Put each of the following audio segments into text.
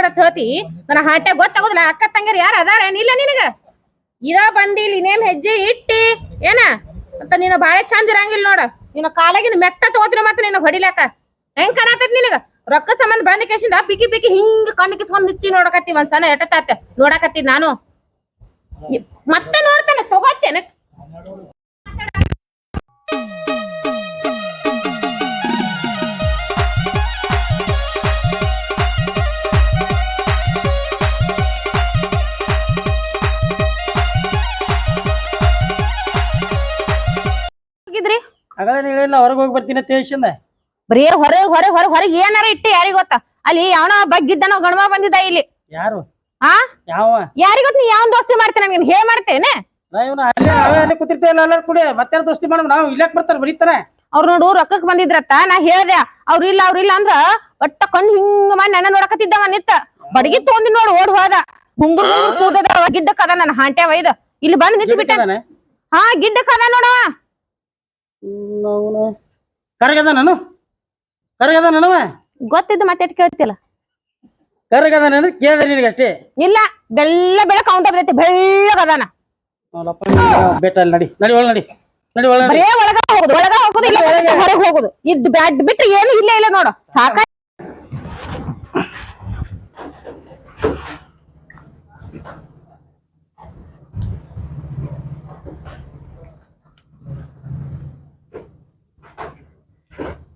ಮಾತಾಡತ್ ಹೇಳ್ತಿ ನನ್ನ ಹಾಟೆ ಗೊತ್ತಾಗೋದಿಲ್ಲ. ಅಕ್ಕ ತಂಗಿರ್ ಯಾರು ಅದಾರ? ಏನಿಲ್ಲ ನಿನಗ? ಇದ ಬಂದಿ ಇಲ್ಲಿ ಇನ್ನೇನ್ ಹೆಜ್ಜೆ ಇಟ್ಟಿ? ಏನ? ಅಂತ ನೀನು ಬಾಳೆ ಚಂದ ಇರಂಗಿಲ್ಲ ನೋಡ. ನಿನ್ನ ಕಾಲಾಗಿನ ಮೆಟ್ಟ ತಗೋತಿನ ಮತ್ತೆ ನಿನ್ನ ಹೊಡಿಲಾಕ. ಹೆಂಗ್ ಕಾಣತೈತ್ ನಿನಗ? ರೊಕ್ಕ ಸಂಬಂಧ ಬಂದ ಕೇಸಿಂದ ಪಿಕಿ ಹಿಂಗ್ ಕಣ್ಣು ಕಿಸ್ಕೊಂಡ್ ನಿತ್ತಿ ನೋಡಕತ್ತಿ ಒಂದ್ ಸಣ್ಣ ಎಟ್ಟತಾತ ನೋಡಕತ್ತಿ ನಾನು. ಮತ್ತೆ ನೋಡ್ತೇನೆ, ತಗೋತೇನೆ. ಹೇಳಿಲ್ಲ ಹೊರಗೆ ಹೋಗಿ ಬರ್ತೀನಿ ಅಂತ ಬರೀ ಹೊರಗ್ ಹೊರಗ್ ಹೊರಗ್ ಹೊರಗ್ ಏನಾರ ಇಟ್ಟಿ ಯಾರಿಗ್ ಗೊತ್ತ? ಅಲ್ಲಿ ಯಾವನ ಬಗ್ಗಿದ್ದನೋ ಗಣಮ ಬಂದಿದ್ದ ಇಲ್ಲಿ. ಯಾರು? ಆ? ಯಾವ? ಯಾರಿಗ್ ಗೊತ್ತ ನೀ ಯಾವನ್ ದೋಸ್ತಿ ಮಾಡ್ತೇನೆ ನನ್ಗೆ ಹೇ ಮಾಡ್ತೇನೆ ನಾ ಇವ್ನ ಅಲ್ಲೇ ನಾವೇ ಅಲ್ಲೇ ಕೂತಿರ್ತೇವಲ್ಲ ಎಲ್ಲಾರು ಕೂಡಿ. ಮತ್ತೆ ದೋಸ್ತಿ ಮಾಡೋಣ ನಾವು ಇಲ್ಲಕ್ ಬರ್ತಾರೆ ಅವ್ರ ನೋಡು ರೊಕ್ಕಕ್ ಬಂದಿದ್ರತ್ತ ನಾ ಹೇಳ್ದೆ ಅವ್ರ ಇಲ್ಲ ಅವ್ರ ಇಲ್ಲ ಅಂದ್ರ ಒಟ್ಟ ಕಣ್ಣು ಹಿಂಗ ಮಾಡಿ ನನ್ನ ನೋಡಕತ್ತಿದ್ದವ ನಿತ್ತ. ಬಡಗಿ ತೊಗೊಂಡಿ ನೋಡು ಓಡ್ ಹೋದ. ಹುಂಗುರ್ ಕೂದದ ಅವ ಗಿಡ್ಡಕ್ ಅದ ನನ್ನ ಹಾಂಟ್ಯ ವೈದ ಇಲ್ಲಿ ಬಂದ್ ನಿಂತ್ ಬಿಟ್ಟ ಹಾ ಗಿಡ್ಡಕ್ ಅದ ನೋಡವ ಅವ್ನು ಕರಗದ ನಾನು? ಕರಗದ ನನವ? ಗೊತ್ತಿದ್ದು ಮತ್ತೆ ಕೇಳ್ತಿಲ್ಲ ಕರಗದ ನಾನು? ಕೇಳಿದೆ ನಿನಗೆ ಅಷ್ಟೇ ಇಲ್ಲ ಬೆಲ್ಲ ಬೆಳಕ ಅವಂತ ಬರ್ತೈತಿ ಬೆಳ್ಳಗದಾನ ಅವನಪ್ಪ ಬೇಟ ಅಲ್ಲಿ ನಡಿ ನಡಿ ಒಳ ನಡಿ ನಡಿ ಒಳ ನಡಿ. ಬರೇ ಒಳಗ ಹೋಗುದು ಒಳಗ ಹೋಗುದು ಇಲ್ಲ ಹೊರಗೆ ಹೋಗುದು. ಇದ್ ಬ್ಯಾಡ್ ಬಿಟ್ರೆ ಏನು ಇಲ್ಲ ಇಲ್ಲ ನೋಡು. ಸಾಕ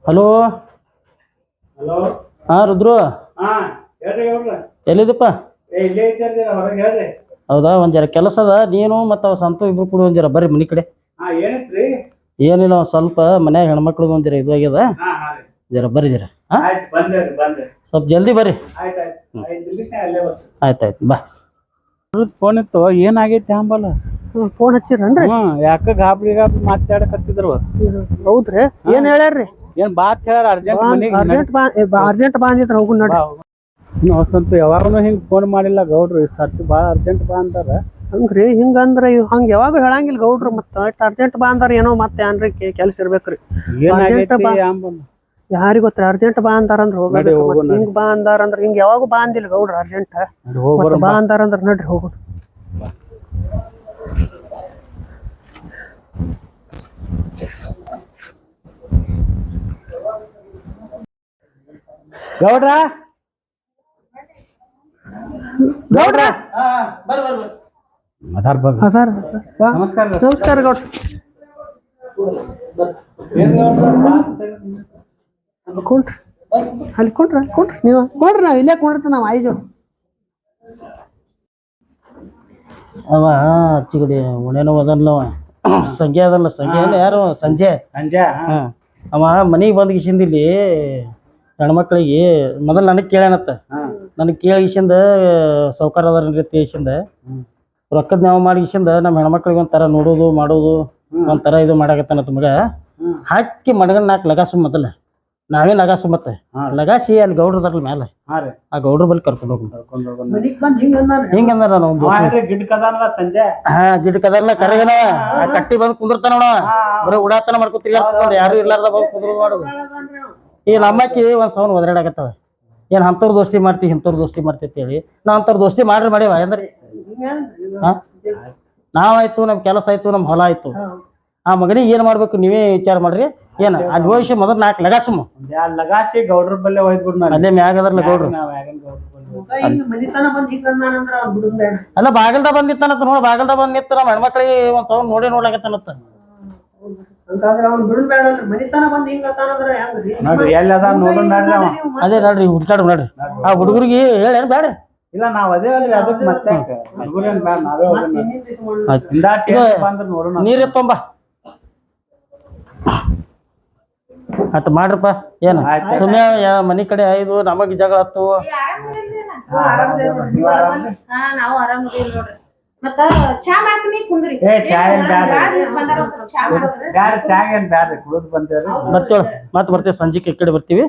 ಹಲೋ? ಹಲೋ? ಹಾ ರುದ್ರು? ಎಲ್ಲಿದಪ್ಪ ಹೌದಾ ಒಂದ್ ಜರ ಕೆಲಸ ಅದ. ನೀನು ಮತ್ತ ಅವ ಸಂತು ಇಬ್ರು ಕೂಡ ಒಂದ್ ಜರ ಬರ್ರಿ ಮನಿ ಕಡೆ. ಏನಿಲ್ಲ ಒಂದ್ ಸ್ವಲ್ಪ ಮನ್ಯಾಗ ಹೆಣ್ಮಕ್ಳಿಗೆ ಒಂದ್ ಜರ ಇದು ಆಗ್ಯದ. ಜರ ಬರ್ರಿ ಜರ. ಆಯ್ತು ಬಂದೆ ರೀ ಸ್ವಲ್ಪ ಜಲ್ದಿ ಬರ್ರಿ. ಆಯ್ತಾಯ್ತು ಬಾ. ಫೋನ್ ಇತ್ತು. ಏನಾಗೈತಿ ಅಂಬಲ್ಲ ಫೋನ್ ಹಚ್ಚಿರ ಹ್ಮ್ ಯಾಕ ಗಾಬ್ರಿ ಗಾಬ್ರಿ ಮಾತಾಡಕತ್ತಿದ್ರು ಹೌದ್ರಿ. ಏನ್ ಹೇಳ್ಯಾರ್ರಿ? ಏನ್ ಬಾತ್ ಹೇಳ ಅರ್ಜೆಂಟ್ ಮನೆಗೆ ಅರ್ಜೆಂಟ್ ಬಾ ಅರ್ಜೆಂಟ್ ಬಂದಿದ್ರ ಹೋಗು ನಡಿ. ಇನ್ನು ಸ್ವಲ್ಪ ಯಾವಾಗನು ಹಿಂಗ್ ಫೋನ್ ಮಾಡಿಲ್ಲ ಗೌಡ್ರು. ಈ ಸರ್ತಿ ಭಾಳ ಅರ್ಜೆಂಟ್ ಬಾ ಅಂತಾರ ಹಂಗ್ರಿ ಹಿಂಗಂದ್ರ ಇವ್ ಹಂಗ ಯಾವಾಗ ಹೇಳಂಗಿಲ್ಲ ಗೌಡ್ರು ಮತ್ತ ಅರ್ಜೆಂಟ್ ಬಾ ಅಂದಾರ ಏನೋ ಮತ್ತೆ ಏನ್ರಿ ಕೆಲ್ಸ ಇರ್ಬೇಕ್ರಿ. ಏನಾಗೈತಿ ಬಾ. ಯಾರಿಗ್ ಗೊತ್ತ್ರಿ ಅರ್ಜೆಂಟ್ ಬಾ ಅಂದಾರ ಅಂದ್ರ ಹೋಗ್ಬೇಕು ಹೋಗೋಣ. ಹಿಂಗ್ ಬಾ ಅಂದಾರ ಅಂದ್ರ ಹಿಂಗ್ ಯಾವಾಗ ಬಾ ಅಂದಿಲ್ಲ ಗೌಡ್ರ ಅರ್ಜೆಂಟ್ ಬಾ ಅಂದಾರ ಅಂದ್ರ ನಡ್ರಿ ಹೋಗು ಗೌಡ್ರ? ಗೌಡ್ರ? ಅದಾರ್ ನಮಸ್ಕಾರ ನಮಸ್ಕಾರ. ಗೌಡ್ರ. ಕುಂಟ್ರಿ. ಅಲ್ಲಿ ಕುಂಟ್ರ ಅಲ್ಲಿ ಕುಂಟ್ರಿ. ನೀವು ಕೊಡ್ರಿ ನಾವು ಇಲ್ಲೇ ಕುಂಡ್ರಿ ನಾವು ಐದು ಅವ ಚಿಗಡಿ ಉಣೇನೋ ಅದನ್ಲ ಅವ. ಸಂಜೆ ಅದಲ್ಲ ಸಂಜೆ ಯಾರು? ಸಂಜೆ. ಸಂಜೆ ಹಾ. ಅವ ಮನಿಗೆ ಬಂದ್ ಗಿಸಿಂದ ಇಲ್ಲಿ ಹೆಣ್ಮಕ್ಳಿಗೆ ಮೊದಲು ನನಗೆ ಕೇಳ್ಯಾನತ್ತ ನನಗೆ ಕೇಳಿಸಿಂದ ಸೌಕಾರ ಅದಾರ ಇಸಿಂದ ರೊಕ್ಕದ ನಾವು ಮಾಡಿಸಿಂದ ನಮ್ಮ ಹೆಣ್ಮಕ್ಳಿಗೆ ಒಂಥರ ನೋಡೋದು ಮಾಡೋದು ಒಂಥರ ಇದು ಮಾಡಾಕತ್ತಾನ ಮಗ. ಹಾಕಿ ಮಡಗನ್ ನಾಲ್ಕು ಲಗಾಸು ಮೊದಲ. ನಾವೇ ಲಗಾಸು ಮತ್ತೆ ಲಗಾಸಿ ಅಲ್ಲಿ ಗೌಡ್ರ ಅದಾರಲ್ಲ ಮೇಲೆ ಆ ಗೌಡ್ರ ಬಲ್ಲಿ ಕರ್ಕೊಂಡು ಹೋಗಿ. ಹಿಂಗ ಅಂದಾರ ನಾವು ಹಾ ಕರಗನ. ಕಟ್ಟಿ ಬಂದ್ ಕುಂದಿರ್ತಾನ ನೋಡ ಬರೀ ಉಡಾತನ ಮಾಡ್ಕೊತೀವಿ ಯಾರು ಇರ್ಲಾರ್ದ ಬಂದು ಕುಂದ್ರ ಮಾಡೋದು ಈ ನಮ್ಮಕ್ಕಿ ಒಂದ್ ಸೌನ್ ಒದರಾಡಕತ್ತವ ಏನ್ ಅಂತವ್ರ ದೋಸ್ತಿ ಮಾಡ್ತಿ ಇಂಥವ್ರ ದೋಸ್ತಿ ಮಾಡ್ತಿ ಅಂತ ಹೇಳಿ ನಾವ್ ಅಂತವ್ರ ದೋಸ್ತಿ ಮಾಡ್ರಿ ಮಾಡ್ಯವ ಅಂದ್ರೆ ನಾವಾಯ್ತು ನಮ್ ಕೆಲಸ ಆಯ್ತು ನಮ್ ಹೊಲ ಆಯ್ತು. ಆ ಮಗನಿಗೆ ಏನ್ ಮಾಡ್ಬೇಕು ನೀವೇ ವಿಚಾರ ಮಾಡ್ರಿ. ಏನ ಅಲ್ಲಿ ಹೋಗಿ ಮೊದಲ್ ನಾಲ್ಕು ಲಗಾಸುಮ್ಮ ಯಾರ್ ಲಗಾಸಿ ಗೌಡ್ರ ಬಲ್ಲೆ ಒಯ್ದ್ಬಿಡ್ ನಾನು. ಅಲ್ಲೇ ಮ್ಯಾಗ ಅದರ್ಲ ಗೌಡ್ರು. ಅಲ್ಲ ಬಾಗಲ್ದ ಬಂದಿತ್ತಾನತ್ತ ನೋಡ್ ಬಾಗಲ್ದ ಬಂದ್ ನಿತ್ತ ನಮ್ಮ ಹೆಣ್ಮಕ್ಳಿಗೆ ಒಂದ್ ಸೌನ್ ನೋಡಿ ನೋಡ್ಲಾಕತ್ತಾನತ್ತ ಹಂಗಾದ್ರ ಅವ್ನ್ ಬಿಡುನ್ ಬೇಡ ಅಲ್ರಿ ಮನಿತನ ಬಂದ್ ಹಿಂಗ ಅಂತಾನಂದ್ರ ಹೆಂಗ್ರಿ ನೋಡ್ರಿ ಎಲ್ಲಿ ಅದ ನೋಡೋಣ ನೋಡ್ರಿ ಅವ. ಅದೇ ನೋಡ್ರಿ ಹುಡ್ಕಾಡು ನೋಡ್ರಿ. ಆ ಹುಡುಗರಿಗೆ ಹೇಳೇನ್ ಬೇಡ ಇಲ್ಲ ನಾವ್ ಅದೇ ಅಲ್ರಿ ಅದಕ್ಕೆ ಮತ್ತೆ ಹುಡುಗರೇನ್ ಬೇಡ ನಾವೇ ಹೋಗೋಣ. ನೋಡೋಣ. ನೀರ್ ತೊಂಬ ಅಟ್ ಮಾಡ್ರಪ್ಪ. ಏನ? ಆಯ್ತ್. ಸುಮ್ಮನೆ ಮನಿ ಕಡೆ ಐದು ನಮಗ್ ಜಗಳ ಹತ್ತು ಹಾ ನಾವು ಆರಾಮದಿಲ್ಲ ನೋಡ್ರಿ. ಮತ್ತ ಚಾ ಮಾಡ್ತೀನಿ ಕುಂದ್ರಿ. ಏ ಚಾ ಏನ್ ಚಾ ಏನ್ ಬ್ಯಾಡ್ರಿ? ಕುಡಿದ್ ಬಂದೇವ್ರಿ. ಬರ್ತೇವ ಮತ್ ಬರ್ತೇವೆ ಸಂಜೆಗೆ ಈ ಕಡೆ ಬರ್ತೀವಿ.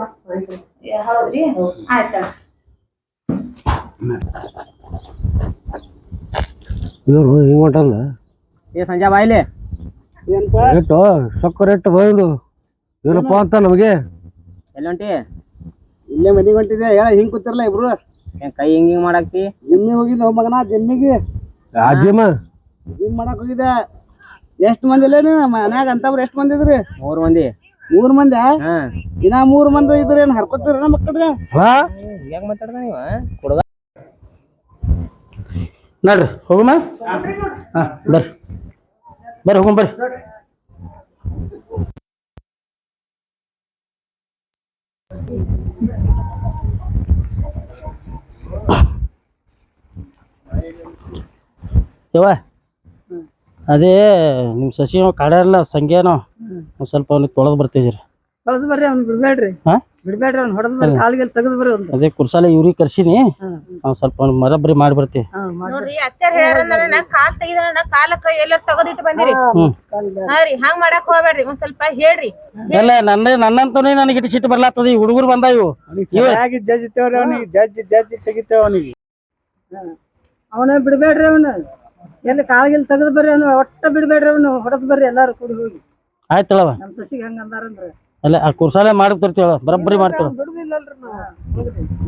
ಮತ್ತ್. ಹೌದ್ರಿ? ಆಯ್ತ ಇವ್ರು ಹಿಂಗ್ ಹೊಂಟಲ್ಲ? ಏ ಸಂಜೆ ಬಾಯ್ಲಿ ಎಷ್ಟು ಸಕ್ಕರೆ ಬಯಲು ಏನಪ್ಪ ಅಂತ ನಮಗೆ? ಎಲ್ಲಿ ಹೊಂಟಿ? ಇಲ್ಲೇ ಮನೆಗೆ ಹೊಂಟಿದೆ ಹೇಳ ಹಿಂಗ್ ಕೂತಿರ್ಲ ಇಬ್ರು? ಕೈ ಹಿಂಗ್ ಹಿಂಗ್ ಮಾಡಾಕ್ತಿ? ಜಿಮ್ಮಿ ಹೋಗಿದ್ದೆ ಮಗನ ಜಿಮ್ಮಿಗೆ ಜಿಮ್? ಮಾಡಕ್ ಹೋಗಿದ್ದೆ. ಎಷ್ಟ್ ಮಂದಿ ಇಲ್ಲೇನು ಮನ್ಯಾಗ ಅಂತವ್ರ ಎಷ್ಟ್ ಮಂದಿ ಇದ್ರಿ? ಮೂರ್ ಮಂದಿ. ಮೂರ್ ಮಂದಿ ಇನ್ನ ಮೂರ್ ಮಂದಿ ಇದ್ರಿ ಏನ್ ಹರ್ಕೊತೀರ ಮಕ್ಕಳ್ರಿ ಹಾ? ಹೆಂಗ್ ಮಾತಾಡ್ದ ನೀವ? ಕುಡ್ದ. ನಡ್ರಿ ಹೋಗಮ್ಮ ಹಾ ಬರ್ರಿ. ಬರ್ರಿ ಹೋಗುಮ್ ಬರ್ರಿ. ಯವ್ವ? ಅದೇ ನಿಮ್ಮ ಸಸಿ ಕಾಡಲ್ಲ ಸಂಗೇನೋ ಒಂದ್ ಸ್ವಲ್ಪ ಅವ್ನಿಗೆ ತೊಳೆದು ಬರ್ತಿದ್ದೀರಿ. ಹೊಡೆದ್ ಬರ್ರಿ ಅವ್ನ್ ಬಿಡ್ಬೇಡ್ರಿ. ಹಾ? ಬಿಡ್ಬೇಡ್ರಿ ಅವ್ನ್ ಹೊಡೆದ್ ಬರ್ರಿ. ಕಾಲಿಗೆ ತೆಗೆದ್ ಬರ್ರಿ ಅವ್ನ್ ಅದೇ ಕುರ್ಸಾಲೆ ಇವ್ರಿಗೆ ಕರ್ಸಿನಿ. ಅವ್ನು ಸ್ವಲ್ಪ ಅವ್ನ ಮರಬ್ರಿ ಮಾಡಿ ಬರ್ತೀವಿ ನೋಡ್ರಿ ಅತ್ಯಾರ ಹೇಳ್ಯಾರ ನಾ ಕಾಲ್ ತೆಗಿದ ಕಾಲ ಕೈ ಎಲ್ಲಾರ ತಗದಿಟ್ಟು ಬಂದಿರಿ. ಹಾ ರೀ ಹಂಗ್ ಮಾಡಕ್ ಹೋಗ್ಬೇಡ್ರಿ ಒಂದ್ ಸ್ವಲ್ಪ ಹೇಳ್ರಿ. ಎಲ್ಲ ನನ್ನ ನನ್ನಂತನೇ ನನಗೆ ಇಟ್ಟು ಸಿಟ್ಟು ಬರ್ಲಾತದ ಈ ಹುಡುಗರು ಬಂದ ಇವು. ಸರಿಯಾಗಿ ಜಡ್ಜ್ ತೇವ್ರಿ ಅವ್ನಿಗೆ ಜಜ್ಜಿ ಜಡ್ಜ್ ತೆಗಿತೇವ ಅವನಿಗೆ. ಅವನ ಬಿಡ್ಬೇಡ್ರಿ ಅವ್ನ. ಎಲ್ಲಿ ಕಾಲಿಗೆ ತೆಗೆದ್ ಬರ್ರಿ ಅವನು ಒಟ್ಟ ಬಿಡ್ಬೇಡ್ರಿ ಅವ್ನು ಹೊಡೆದು ಬರ್ರಿ ಎಲ್ಲಾರು ಕೂಡಿ ಹೋಗಿ. ಆಯ್ತಳವ ನಮ್ಮ ಸಸಿಗೆ ಹಂಗ ಅಂದಾರಂದ್ರ? ಅಲ್ಲ ಆ ಕುರ್ಸಾಲೆ ಮಾಡಿ ತರ್ತೀವಳ ಬರಬ್ಬರಿ ಮಾಡ್ತೀವ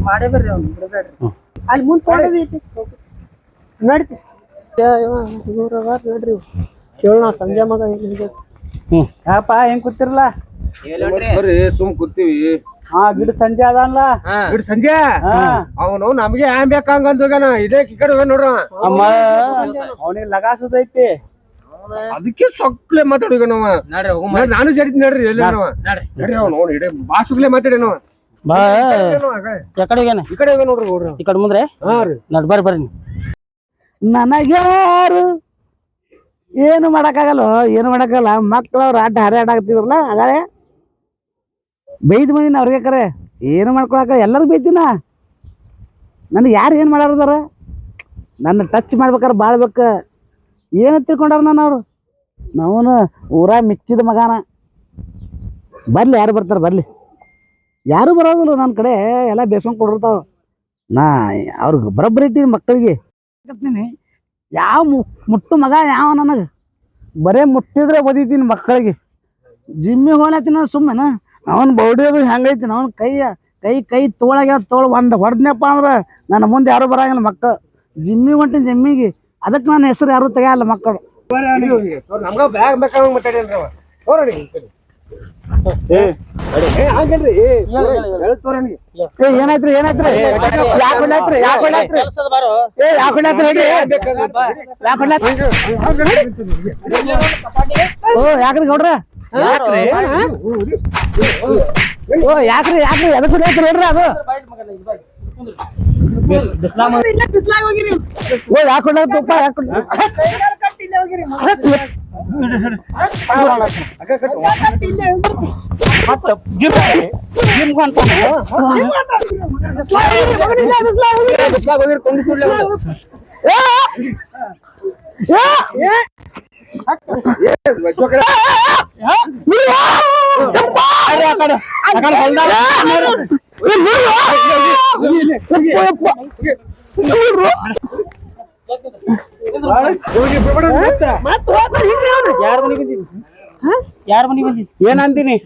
ಮಾಡೇ ಬರ್ರಿ ಅವ್ನು ಬಿಡ್ಬೇಡ್ರಿ. ಅಲ್ಲಿ ಮುಂದೆ ತೊಳೆದೈತಿ ನಡ್ತಿ. ನೋಡ್ರಿ ಕೇಳೋಣ ಸಂಜೆ ಮಗ? ಹ್ಮ್. ಯಾಪ ಹೆಂಗ್ ಕೂತಿರ್ಲ? ಬರ್ರಿ ಸುಮ್ ಕೂತೀವಿ. ಹಾ ಗಿಡ ಸಂಜೆ ಅದಲ್ಲ ಬಿಡು ಸಂಜೆ. ಅವನು ನಮಗೆ ಏನ್ ಬೇಕಂಗ ಅಂತ ಹೋಗ್ಯಾನ ಇದೇ ಈ ಕಡೆ ಹೋಗ್ಯಾನ ನೋಡ್ರ ಅಮ್ಮ ಅವನಿಗೆ ಲಗಾಸದೈತಿ ಅದಕ್ಕೆ ಸೊಕ್ಲೆ ಮಾತಾಡಿ ನಾವ ನಾನು ಜಡಿತೀನಿ ನೋಡ್ರಿ ಎಲ್ಲಿ ನಾವ ನಡ್ರಿ. ಅವ್ನು ನೋಡಿ ಇಡೇ ಬಾಸುಗ್ಲೆ ಮಾತಾಡೇನು ಬಾ. ಯಾಕಡೆಗೇನೆ ಈ ಕಡೆ ಹೋಗ್ಯಾನ? ನೋಡ್ರಿ ನೋಡ್ರಿ ಈ ಕಡೆ ಮುಂದ್ರೆ. ಹಾ ರೀ. ನಡ್ ಬರ್ರಿ ಬರ್ರಿ ನೀವು. ನನಗ್ಯಾರು ಏನು ಮಾಡಕ್ಕಾಗಲ್ಲ ಏನು ಮಾಡಕ್ಕಾಗಲ್ಲ? ಮಕ್ಳು ಅವ್ರ ಆಟ ಹರೆ ಆಗ್ತಿದ್ರಲ್ಲ ಹಾಗಾದ್ರೆ ಬೈದ್ ಬಂದಿನ ಅವ್ರಿಗೆ ಕರೆ. ಏನು ಮಾಡ್ಕೊಳಕ? ಎಲ್ಲರಿಗೂ ಬೈತೀನ ನನಗೆ ಯಾರು ಏನು ಮಾಡಾರದಾರ ನನ್ನ ಟಚ್ ಮಾಡ್ಬೇಕಾರೆ ಬಾಳ್ಬೇಕ. ಏನು ತಿಳ್ಕೊಂಡಾರ ನಾನು ಅವರು? ನಾವನು ಊರ ಮಿಕ್ಕಿದ ಮಗಾನ. ಬರ್ಲಿ, ಯಾರು ಬರ್ತಾರೆ ಬರ್ಲಿ. ಯಾರು ಬರೋದಿಲ್ಲ ನನ್ನ ಕಡೆ, ಎಲ್ಲ ಬೇಸ್ಕೊಂಡು ಕೊಡಿರ್ತಾವ. ನಾ ಅವ್ರಿಗೆ ಬರೋಬ್ಬರಿ ಇಟ್ಟಿನಿ ಮಕ್ಕಳಿಗೆ. ಯಾವ ಮುಟ್ಟು ಮಗ ಯಾವ ನನಗೆ? ಬರೇ ಮುಟ್ಟಿದ್ರೆ ಓದಿತೀನಿ ಮಕ್ಕಳಿಗೆ. ಜಿಮ್ಮಿ ಹೋಗ್ಲತ್ತಿನ ಸುಮ್ಮನೆ ಅವನ್ ಅದು ಹೆಂಗೈತಿ ಅವನ ಕೈಯ ಕೈ ಕೈ ತೋಳಾಗ ತೋಳ ಒಂದು ಹೊಡೆದ್ನಪ್ಪ ಅಂದ್ರೆ ನನ್ನ ಮುಂದೆ ಯಾರು ಬರಂಗಿಲ್ಲ ಮಕ್ಕಳು ಜಿಮ್ಮಿ ಹೊಂಟಿನ ಜಿಮ್ಮಿಗೆ. ಅದಕ್ಕೆ ನನ್ನ ಹೆಸರು ಯಾರು ತೆಗಿಯಲ್ಲ ಮಕ್ಕಳು. ಏನಾಯ್ತ್ರಿ ಏನಾಯ್ತ್ರಿ? ಯಾಕೆ ಹೊಡ್ಲಾತ್ರಿ ಯಾಕೆ ಬಾರೋ. ಏ ಯಾಕೆ ಹೊಡ್ಲಾತ್ರಿ ಹೇಳಿ ಯಾಕೆ ಹೊಡ್ಲಾತ್ರಿ ಓ ಯಾಕ್ರಿ ಗೌಡ್ರ? ಓ ಯಾಕ್ರಿ ಯಾಕ್ರಿ ಎದಕ್ಕೆ ಹೊಡ್ಲಾತ್ರಿ ಹೇಳ್ರಿ ಅದು ಓ ಯಾಕೆ ಹೊಡ್ಲಾತ್ತಪ್ಪ ಯಾಕೆ ಯಾರ ಮನೆಗೆ ಬಂದಿದ್ದಿ ಯಾರ ಮನೆಗೆ ಬಂದಿದ್ದಿ? ಏನ್ ಅಂತೀನಿ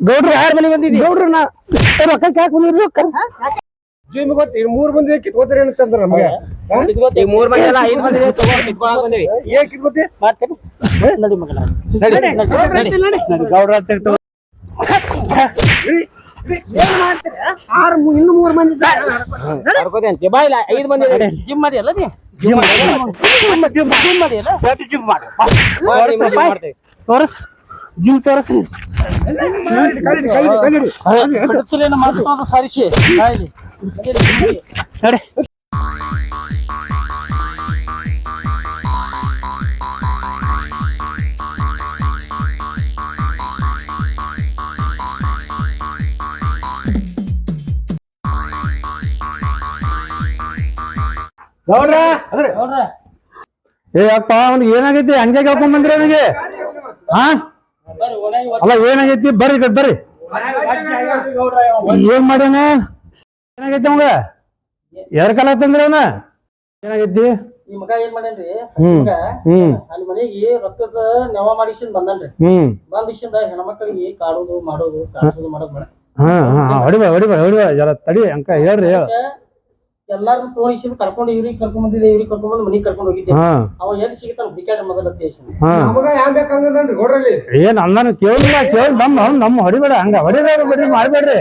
ಗೌಡ್ರು ಯಾರ ಮನೆ ಬಂದಿದ್ದೀವಿ ಗೌಡ್ರು ನಾ ರೊಕ್ಕ ಯಾಕೆ ಬಂದಿರಿ ಜಿಮ್ ಗೊತ್ತಿ ಮೂರ್ ಮಂದಿ ಕಿತ್ಕೋತಾರ ಅಂತಂದ್ರ ನಮ್ಗೆ? ಈಗ ಮೂರ್ ಮಂದಿ ಅಲ್ಲ ಐದ್ ಮಂದಿ ತಗೊಂಡ್ ಕಿತ್ಕೊಳಕ್ ಬಂದಿವಿ ಏನ್ ಕಿತ್ಕೋತಿ? ಮಾಡ್ತೇನೆ ನಡಿ ಮಗನ ನಡಿ ನಡಿ ನಡಿ ಗೌಡ್ರ ಅಂತ ಇರ್ತಾವ. ಆರು ಮೂ- ಇನ್ನು ಮೂರ್ ಮಂದಿ. ಕರ್ಕೋತೇನ್ ಬಾ ಇಲ್ಲ ಐದ್ ಮಂದಿ ಜಿಮ್ ಮಾಡಿ ಅಲ್ಲ ನೀ? ಜಿಮ್ ಮಾಡಿ ಜಿಮ್ ಅಲ್ಲ? ಜಿಮ್ ಮಾಡಿ. ತೋರಸ್. ಜಿಮ್ ತರಸಿ ಬಿಡುತ್ತಲೇನ ಮಾಡ್ತೋದು ಸಾರಿಸಿ ನಡಿ ಏ ಅಪ್ಪ ಅವ್ನಿಗೆ ಏನಾಗೈತಿ? ಹಂಗೆ ಕೇಳ್ಕೊಂಡ್ ಬಂದ್ರಿ ಅವನಿಗೆ? ಹಾ? ಅಲ್ಲ ಏನಾಗೈತಿ? ಬರ್ರಿ ಕಟ್ ಬರ್ರಿ. ಏನ್ ಮಾಡ್ಯಾನ? ಏನಾಗೈತಿ ಅವಂಗ? ಎದ್ರ ಕಾಲ ತಂದ್ರ ಅವನ? ಏನಾಗೈತಿ? ಈ ಮಗ ಏನ್ ಮಾಡ್ಯಾನ್ರಿ? ಅಲ್ಲಿ ಮನೆಗೆ ರೊಕ್ಕದ ನೆವ ಮಾಡಿಸಿಂದ ಬಂದನ್ರಿ. ಬಂದಿಸಿಂದ ಹೆಣ್ಮಕ್ಳಿಗೆ ಕಾಡೋದು ಮಾಡೋದು ಕಾಡ್ಸೋದು ಮಾಡೋದು ಬೇಡ. ಹಾ ಹಾ ಹಾ. ಹೊಡಿಬೇಡ ಹೊಡಿಬೇಡ ಹೊಡಿಬೇಡ ಜರ ತಡಿ ಅಂಕ ಹೇಳ್ರಿ ಹೇಳ. ಎಲ್ಲಾರು ತೋರಿಸಿ ಕರ್ಕೊಂಡು ಇವ್ರಿಗೆ ಕರ್ಕೊಂಡ್ ಬಂದಿದ್ದೆ ಇವ್ರಿಗೆ ಕರ್ಕೊಂಡ್ ಬಂದು ಮನಿಗ್ ಕರ್ಕೊಂಡು ಹೋಗಿದ್ದೆ. ಹಾ. ಅವ ಎಲ್ಲಿ ಸಿಗ್ತಾನ ಹುಡುಕ್ಯಾಡ ಮೊದಲ ದೇಶ ಹಾ. ನಮಗ ಯಾನ್ ಬೇಕಂಗದನ್ರಿ ಗೌಡ್ರಲ್ಲಿ? ಏನ್ ಅಂದಾನು ಕೇಳಿಲ್ಲ ಕೇಳಿ ನಮ್ಮ ಅವ್ನ್ ನಮ್ಮ ಹೊಡಿಬೇಡ ಹಂಗ ಹೊಡಿದಾರ ಬಡಿದು ಮಾಡ್ಬೇಡ್ರಿ.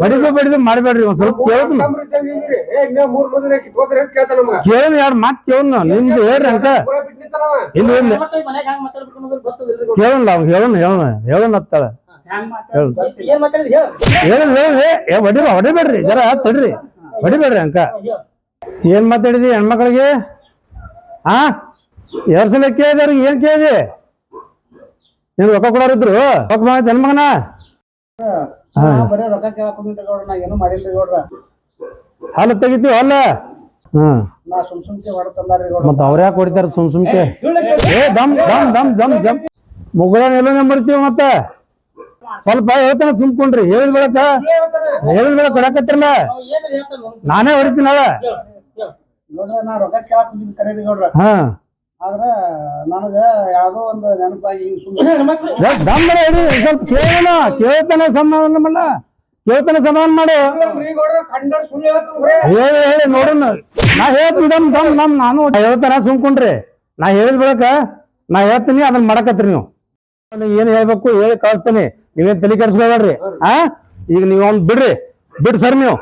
ಹೊಡಿದು ಬಡಿದು ಮಾಡ್ಬೇಡ್ರಿ ಒಂದ್ ಸ್ವಲ್ಪ ಕೇಳಿದ್ ತಮ್ರು ಇದ್ದಂಗ್ ಇದೀರಿ. ಏ ನೀವ್ ಮೂರ್ ಮಂದಿನ ಕಿತ್ಕೋತೀರಿ ಅಂತ ಕೇಳ್ತಾನ ನಮಗ. ಕೇಳಿದ ಎರಡು ಮಾತು ಕೇಳ ನಿಮ್ದು ಹೇಳ್ರಿ ಅಂತ. ಇಲ್ಲ ಇಲ್ಲ ಕೇಳಲ್ಲ ಅವ್ನು ಹೇಳೋಣ ಹೇಳೋಣ ಹೇಳು. ಹೇಳ. ಹೇಳಿ ಹೇಳಿ ಹೊಡಿಬೇಡ್ರಿ ಜರ ತಡ್ರಿ. ಹೊಡಿಬೇಡ್ರಿ ಅಂಕ. ಏನ್ ಮಾತಾಡಿದಿ ಹೆಣ್ಮಕ್ಳಿಗೆ? ಆ? ಎರಡ್ ಸಲ ಅವ್ರಿಗೆ ಏನ್ ಕೇಳಿದಿ? ನೀನ್ ರೊಕ್ಕ ಕೊಡೋರಿದ್ರು ರೊಕ್ಕ ಹೆಣ್ಮಗನ ಬರೇ ರೊಕ್ಕ ಕೇಳಕ್ ಹೋಗಿದ್ರಿ ಗೌಡ್ರ ನಾ ಏನು ಮಾಡಿಲ್ರಿ ಗೌಡ್ರ. ಹಾಲು ತೆಗಿತೀವಿ ಅಲ್ಲ ಹ್ಮ್ ನಾ ಸುಮ್ ಸುಮ್ಕೆ ಹೊಡ್ತಂದಾರ್ರಿ ಗೌಡ್ರ. ಮತ್ತ ಅವ್ರ ಯಾಕೆ ಹೊಡಿತಾರ ಸುಮ್ ಸುಮ್ಕೆ? ಏ ದಮ್ ದಮ್ ದಮ್ ದಮ್ ಜಮ್ ಮುಗುಳನ್ ಎಲ್ಲ ನಂಬರ್ತೀವಿ ಮತ್ತ? ಸ್ವಲ್ಪ ಹೇಳ್ತಾನೆ ಸುಮ್ಕೊಂಡ್ರಿ. ಹೇಳಿದ ಬೆಳಕ ಹೇಳಿದ ಬೆಳಕ ಕೊಡಕತ್ತಿರಲ್ಲ. ನಾನೇ ಹೊಡಿತೀನಲ್ಲ ಗೌಡ್ರ ನಾ ರೊಕ್ಕ ಕೇಳಕ್ ಹೋಗಿದ್ ಕರೀರಿ ಹಾ. ಆದ್ರ ನನಗ ಯಾವ್ದೋ ಒಂದ್ ನೆನಪಾಗಿ ಹಿಂಗ್ ಸುಮ್ಮನೆ ಒಂದ್ ಸ್ವಲ್ಪ ಕೇಳೋಣ. ಕೇಳ್ತಾನೆ ಸಮಾಧಾನ ಮಾಡ ಕೇಳ್ತಾನೆ ಸಮಾಧಾನ ಮಾಡು. ಹೇಳಿ ಹೇಳಿ ನೋಡೋಣ. ನಾ ಹೇಳ್ತೀನಿ ದಮ್ ದಮ್ ನಮ್ ನಾನು ಹೇಳ್ತಾನ ಸುಮ್ಕೊಂಡ್ರಿ. ನಾ ಹೇಳಿದ ಬೆಳಕ ನಾ ಹೇಳ್ತೀನಿ ಅದನ್ನ ಮಾಡಕತ್ರಿ ನೀವು. ಏನ್ ಹೇಳ್ಬೇಕು ಹೇಳಿ ಕಳಿಸ್ತೀನಿ. ನೀವೇನ್ ತಲೆ ಕೆಡಿಸ್ಕೋಬೇಡ್ರಿ ಆ? ಈಗ ನೀವು ಅವ್ನ್ ಬಿಡ್ರಿ ಬಿಡ್ ಸರ್ ನೀವು.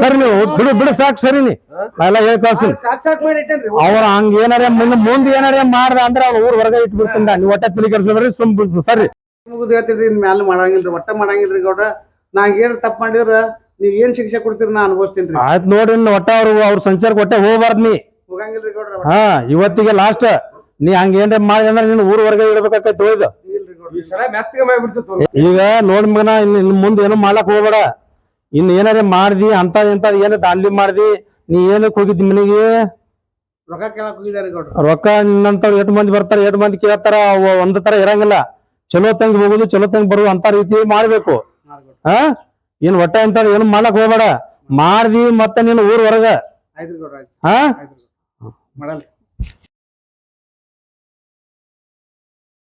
ಸರ್ ನೀವು ಬಿಡು ಬಿಡು ಸಾಕು ಸರಿ ನೀ ಎಲ್ಲ ಹೇಳಿ ಕಳಿಸ್ತೀನಿ. ಅವ್ರ ಹಂಗ ಏನಾರ ಮುಂದೆ ಮುಂದೆ ಏನಾರ ಮಾಡ್ದ ಅಂದ್ರೆ ಅವ್ರ ಊರ್ ಹೊರಗೆ ಇಟ್ಬಿಡ್ತೀನಿ ನೀವು ಒಟ್ಟ ತಲೆ ಕೆಡಿಸ್ಕೋಬೇಡ್ರಿ ಸುಮ್ ಬಿಡ್ಸು ಸರಿ. ಮುಗಿದು ಹೇಳ್ತೀರಿ ಇನ್ ಮ್ಯಾಲ ಮಾಡಂಗಿಲ್ರಿ ಒಟ್ಟ ಮಾಡಂಗಿಲ್ರಿ ಗೌಡ ನಾ ಏನ್ ತಪ್ಪ ಮಾಡಿದ್ರ ನೀವ್ ಏನ್ ಶಿಕ್ಷೆ ಕೊಡ್ತೀರಿ ನಾ ಅನುಭವಿಸ್ತೀನಿ ಆಯ್ತು ನೋಡ್ರಿ ಒಟ್ಟ ಅವ್ರು ಅವ್ರ ಸಂಚಾರಕ್ಕೆ ಒಟ್ಟೆ ಹೋಗ್ಬಾರ್ದು ನೀ. ಹೋಗಂಗಿಲ್ರಿ ಗೌಡ್ರ ಹಾ ಇವತ್ತಿಗೆ ಲಾಸ್ಟ್ ನೀ ಹಂಗ ಏನ್ರ ಮಾಡಿ ಅಂದ್ರೆ ನಿನ್ನ ಊರ್ ಹೊರಗೆ ಇಡ್ಬೇಕಾಕೈತಿ ಹೋಯ್ದು ಈಗ ನೋಡ್ ಮಗನ ಇನ್ನು ಇನ್ನು ಮುಂದೆ ಏನು ಮಾಡ್ಲಕ್ ಹೋಗ್ಬೇಡ. ಇನ್ನು ಏನಾರ ಮಾಡ್ದಿ ಅಂತ ಇಂತ ಏನ ದಾಂಧಲಿ ಮಾಡ್ದಿ ನೀ ಏನಕ್ಕೆ ಹೋಗಿದ್ದಿ ಮನೆಗೆ? ರೊಕ್ಕ ನಿನ್ನಂತವ್ರು ಎಷ್ಟು ಮಂದಿ ಬರ್ತಾರ ಎಷ್ಟು ಮಂದಿ ಕೇಳ್ತಾರ ಅವ ಒಂದ್ ತರ ಇರಂಗಿಲ್ಲ. ಚಲೋ ತಂಗ್ ಹೋಗುದು ಚಲೋ ತಂಗ್ ಬರುದು ಅಂತ ರೀತಿ ಮಾಡ್ಬೇಕು. ಹಾ ಏನ್ ಒಟ್ಟ ಅಂತ ಏನು ಮಾಡ್ಲಕ್ ಹೋಗ್ಬೇಡ. ಮಾಡ್ದಿ ಮತ್ತೆ ನೀನು ಊರ್ ಹೊರಗ. ಹಾ